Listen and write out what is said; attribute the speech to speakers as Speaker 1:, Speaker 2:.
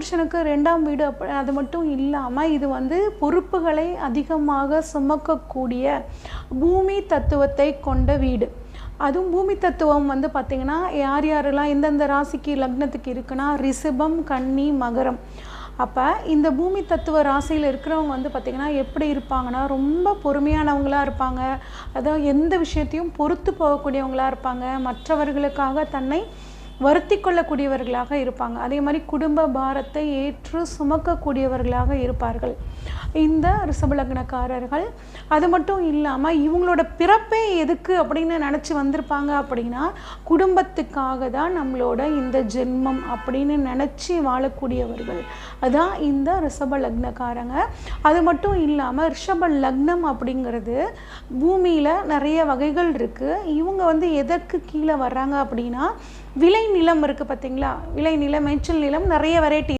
Speaker 1: புருஷனுக்கு ரெண்டாம் வீடு அப்ப அது மட்டும் இல்லாமல் இது வந்து பொறுப்புகளை அதிகமாக சுமக்கக்கூடிய பூமி தத்துவத்தை கொண்ட வீடு. அதுவும் பூமி தத்துவம் வந்து பார்த்திங்கன்னா யார் யாரெல்லாம் எந்தெந்த ராசிக்கு லக்னத்துக்கு இருக்குன்னா ரிஷபம் கன்னி மகரம். அப்போ இந்த பூமி தத்துவ ராசியில் இருக்கிறவங்க வந்து பார்த்திங்கன்னா எப்படி இருப்பாங்கன்னா ரொம்ப பொறுமையானவங்களாக இருப்பாங்க. அதாவது எந்த விஷயத்தையும் பொறுத்து போகக்கூடியவங்களாக இருப்பாங்க. மற்றவர்களுக்காக தன்னை வருத்தி கொள்ளக்கூடியவர்களாக இருப்பாங்க. அதே மாதிரி குடும்ப பாரத்தை ஏற்று சுமக்கக்கூடியவர்களாக இருப்பார்கள். இந்த ரிஷபலக்னக்காரர்கள் அது மட்டும் இல்லாமல் இவங்களோட பிறப்பே எதுக்கு அப்படின்னு நினச்சி வந்திருப்பாங்க அப்படின்னா குடும்பத்துக்காக தான் நம்மளோட இந்த ஜென்மம் அப்படின்னு நினச்சி வாழக்கூடியவர்கள். அதான் இந்த ரிஷப லக்னக்காரங்க அது மட்டும் இல்லாமல் ரிஷப லக்னம் அப்படிங்கிறது பூமியில் நிறைய வகைகள் இருக்குது இவங்க வந்து எதற்கு கீழே வர்றாங்க அப்படின்னா விளை நிலம் இருக்குது பார்த்தீங்களா? விளை நிலம் மேய்ச்சல் நிலம் நிறைய வெரைட்டி